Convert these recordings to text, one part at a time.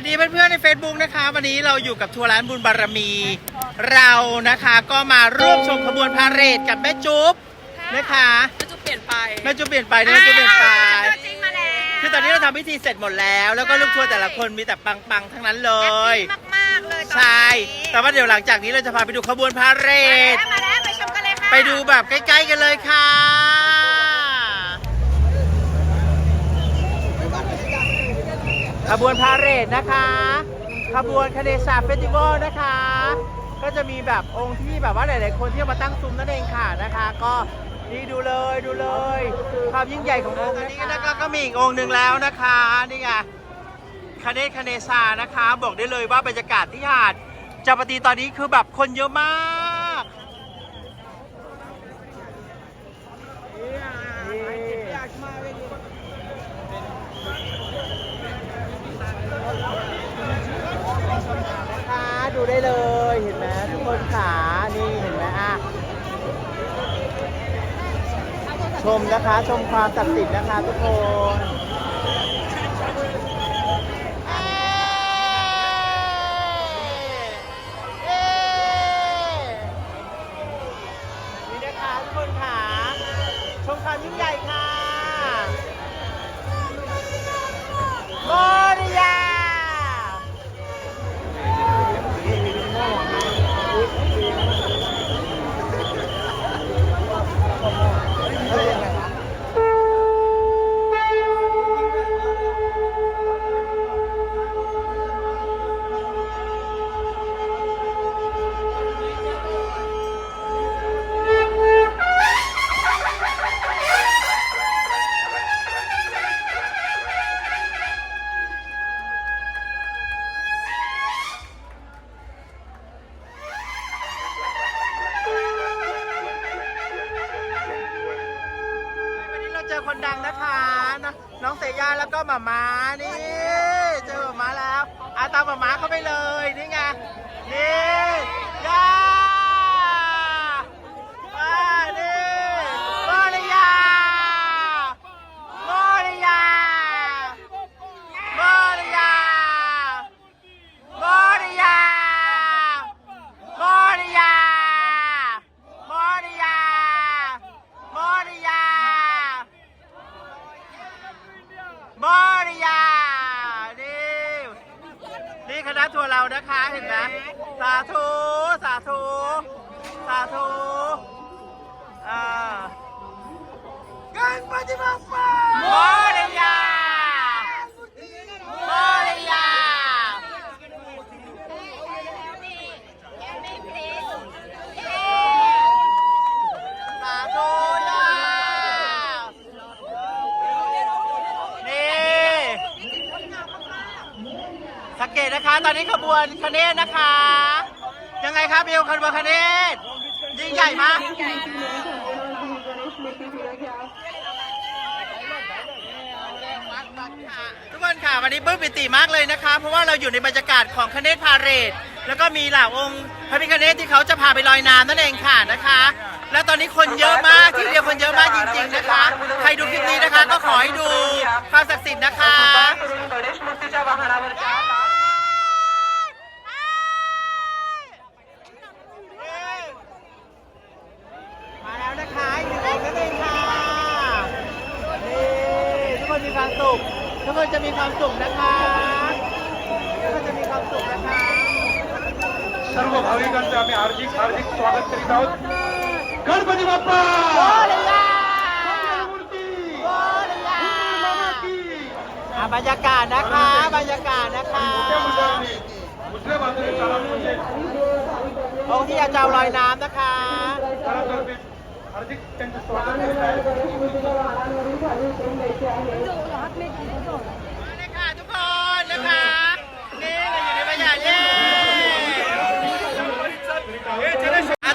สดีเพื่อนๆใน Facebook นะคะ วันนี้เราอยู่กับทัวร์ร้านบุญบารมี เรานะคะก็มาร่วมชมขบวนพาเหรดกับแม่จุ๊บนะคะมันจะเปลี่ยนไปแม่จุ๊บเปลี่ยนไปนะแม่จุ๊บเปลี่ยนไปตัวจริงมาแล้วคือตอนนี้เราทำพิธีเสร็จหมดแล้ว แล้วก็ลูกทัวร์แต่ละคนมีแต่ปังๆทั้งนั้นเลยแฮปปี้มากๆเลยตอนนี้ใช่ แต่ว่าเดี๋ยวหลังจากนี้เราจะพาไปดูขบวนพาเหรดมาแล้วไปชมกันเลยค่ะไปดูแบบใกล้ๆกันเลยค่ะ ขบวนพาเหรดนะคะ ขบวนคาเนชาเฟสติวัลนะคะ ก็จะมีแบบองค์ที่แบบว่าหลาย ๆ คนที่มาตั้งซุ้มนั่นเองค่ะนะคะ ก็นี่ดูเลยดูเลยความยิ่งใหญ่ขององค์นี้นะคะก็มีอีกองค์หนึ่งแล้วนะคะนี่ไงคาเนคาเนชานะคะ บอกได้เลยว่าบรรยากาศที่หาดจาปาตีตอนนี้คือแบบคนเยอะมาก นะคะดูได้เลยเห็นไหมทุกคนขานี่เห็นไหมอะ ชมนะคะ ชมความศักดิ์สิทธิ์นะคะทุกคน ดังนะคะนน้องเตย่าแล้วก็หมาม้านี่เจอหมาม้าแล้วอาตามหมาม้าเข้าไปเลยนี่ไงนี่ย่าว้านี่โมริยาโมริยาโมริยาโมริยาโมริยาโมริยาโมริยา มอริยา นี่ นี่คณะทัวร์เรานะคะ เห็นไหมสาธุ สาธุ สา ธุอ่ากันปฏิบัติมอริยามอริยาสาธุย่านี่ สังเกตนะคะ ตอนนี้ขบวนคเนศนะคะ ยังไงครับบิวขบวนคเนศยิ่ งใหญ่มากทุกคนค่ะวันนี้ปลื้มปิติมากเลยนะคะ เพราะว่าเราอยู่ในบรรยากาศของคเนศพาเรดแล้วก็มีเหล่าองค์พระพิฆเนศที่เขาจะพาไปลอยน้ำนั่นเองค่ะนะคะ แล้วตอนนี้คนเยอะมากที่เดียวคนเยอะมากจริง ๆนะคะ ใครดูคลิปนี้นะคะก็ขอให้ดูความศักดิ์สิทธิ์นะคะ सर्व भाविकांचे आम्ही हार्दिक हार्दिक स्वागत करीत आहोत गणपती बाप्पा โมริยา मूर्ती โมริยา मामाकी. อ่ะบรรยากาศนะคะ บรรยากาศนะคะ मोठ्या मंडळाने उजव्या बाजूने तालामध्ये องค์ที่อาจารย์ลอยน้ำนะคะ तालातर्फे हार्दिक त्यांचे स्वागत करीत आहे นี่ค่ะทุกคนนะคะ นี่เราอยู่ในบรรยากาศ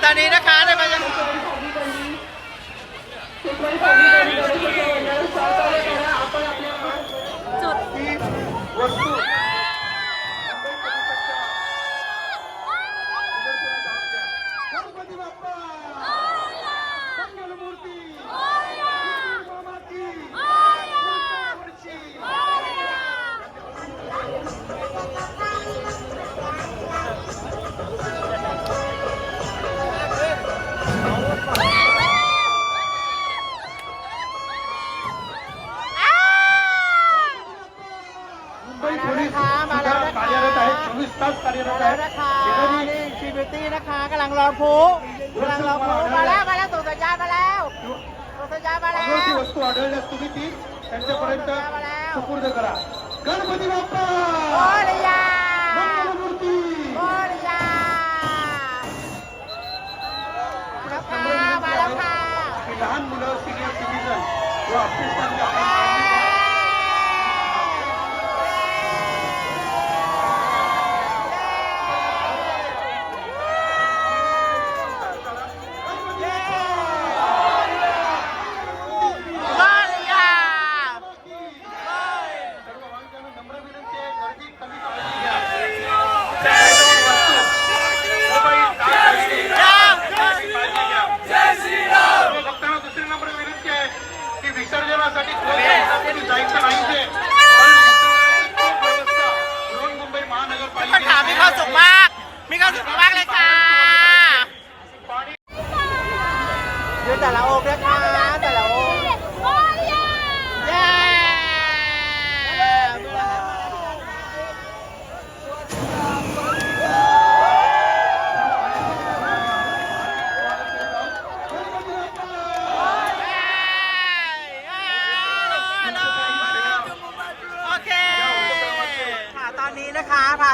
ตอนนี้นะคะในบรรยากาศ आहे चोवीस तास มา कार्यरत แล้ว आहे นะคะ एखादी นี่ชีบิวตี้นะคะกำลังรอพลุกำลังรอพลุมาแล้วมาแล้วส่งสัญญาณมาแล้วส่งสัญญาณมาแล้ว अनोळखी वस्तू आढळल्यास तुम्ही ती त्यांच्यापर्यंत सुपूर्द करा गणपती बाप्पा โอ้ยยา मंगलमूर्ती โอ้ยยามาแล้วค่ะมาแล้วค่ะ की लहान मुलं सिनियर सिटीजन किंवा अभ्यस्तांनी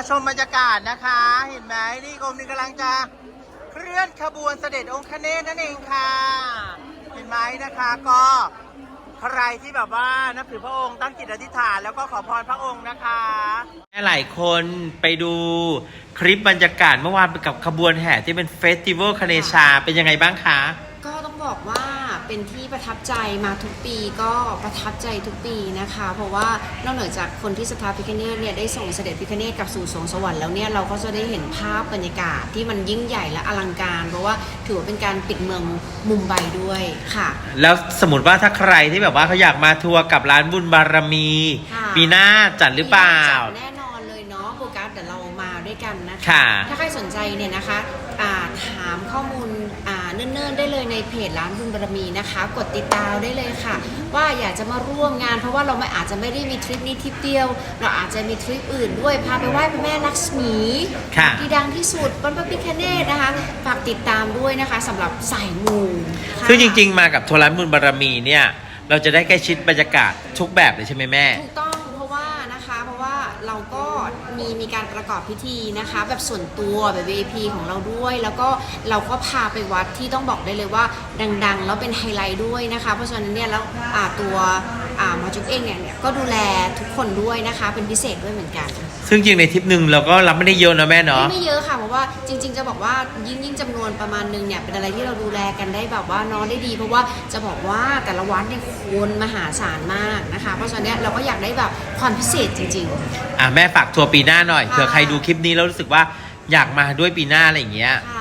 ชมบรรยากาศนะคะ เห็นไหมนี่กรมนี้กำลังจะเคลื่อนขบวนเสด็จองค์คเนศนั่นเองค่ะ เห็นไหมนะคะก็ใครที่แบบว่านับถือพระองค์ตั้งจิตอธิษฐานแล้วก็ขอพรพระองค์นะคะหลายคนไปดูคลิปบรรยากาศเมื่อวานไปกับขบวนแห่ที่เป็นเฟสติวัลคเนชาเป็นยังไงบ้างคะ ก็ต้องบอกว่า เป็นที่ประทับใจมาทุกปีก็ประทับใจทุกปีนะคะ เพราะว่านอกเหนือจากคนที่สถาพิคเนตเนี่ยได้ส่งเสด็จพิคเนตกลับสู่สวงสวรรค์แล้วเนี่ยเราก็จะได้เห็นภาพบรรยากาศที่มันยิ่งใหญ่และอลังการ เพราะว่าถือว่าเป็นการปิดเมืองมุมไบด้วยค่ะ แล้วสมมติว่าถ้าใครที่แบบว่าเขาอยากมาทัวร์กับร้านบุญบารมี ค่ะ ปีหน้าจัดหรือเปล่า จัดแน่นอนเลยเนาะโฟกัสเดี๋ยวเรามาด้วยกันนะคะ ค่ะ ถ้าใครสนใจเนี่ยนะคะอ่าถามข้อมูลอ่าเนิ่นๆได้ เลยในเพจร้านบุญบารมีนะคะ กดติดตามได้เลยค่ะ ว่าอยากจะมาร่วมงาน เพราะว่าเราไม่อาจจะไม่ได้มีทริปนี้ทริปเดียว เราอาจจะมีทริปอื่นด้วยพาไปไหว้พระแม่ลักษมีค่ะ ที่ดังที่สุดบนพระพิคเนตนะคะฝากติดตามด้วยนะคะสำหรับสายมูค่ะซึ่งจริง ๆ มากับทัวร์ร้านบุญบารมีเนี่ย เราจะได้ใกล้ชิดบรรยากาศทุกแบบเลยใช่ไหมแม่ ถูก มีการประกอบพิธีนะคะ แบบส่วนตัวแบบ VIP ของเราด้วย แล้วก็เราก็พาไปวัดที่ต้องบอกได้เลยว่าดังๆ แล้วเป็นไฮไลท์ด้วยนะคะ เพราะฉะนั้นเนี่ยแล้วตัวอ่าหมอจุ๊กเองเนี่ยก็ดูแลทุกคนด้วยนะคะ เป็นพิเศษด้วยเหมือนกัน ซึ่งจริงในทริปหนึ่งเราก็รับไม่ได้เยอะนะแม่เนาะ ไม่ไม่เยอะค่ะเพราะว่าจริง ๆ จะบอกว่ายิ่งยิ่งจำนวนประมาณนึงเนี่ยเป็นอะไรที่เราดูแลกันได้แบบว่าน้องได้ดี เพราะว่าจะบอกว่าแต่ละวัดเนี่ยคนมหาศาลมากนะคะ เพราะฉะนั้นเนี่ยเราก็อยากได้แบบความพิเศษจริง ๆ อะแม่ฝากทัวร์ปีหน้าหน่อยค่ะ เผื่อใครดูคลิปนี้แล้วรู้สึกว่าอยากมาด้วยปีหน้าอะไรอย่างเงี้ย ค่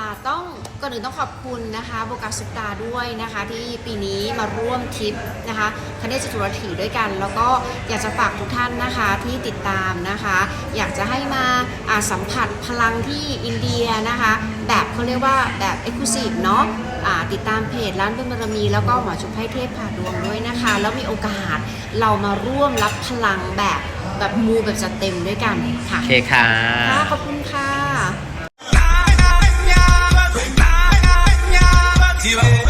ะต้อง ก่อนอื่นต้องขอบคุณนะคะโบกัสซุปตาด้วยนะคะที่ปีนี้มาร่วมทริปนะคะคเนศจตุรถีด้วยกัน แล้วก็อยากจะฝากทุกท่านนะคะที่ติดตามนะคะ อยากจะให้มาอ่าสัมผัสพลังที่อินเดียนะคะ แบบเขาเรียกว่าแบบเอ็กซ์คลูซีฟเนาะอ่าติดตามเพจร้านบุญบารมี แล้วก็หมอชุมให้เทพผ่าดวงด้วยนะคะ แล้วมีโอกาสเรามาร่วมรับพลังแบบแบบมูแบบจัดเต็มด้วยกันค่ะโอเคค่ะค่ะขอบคุณค่ะ activa.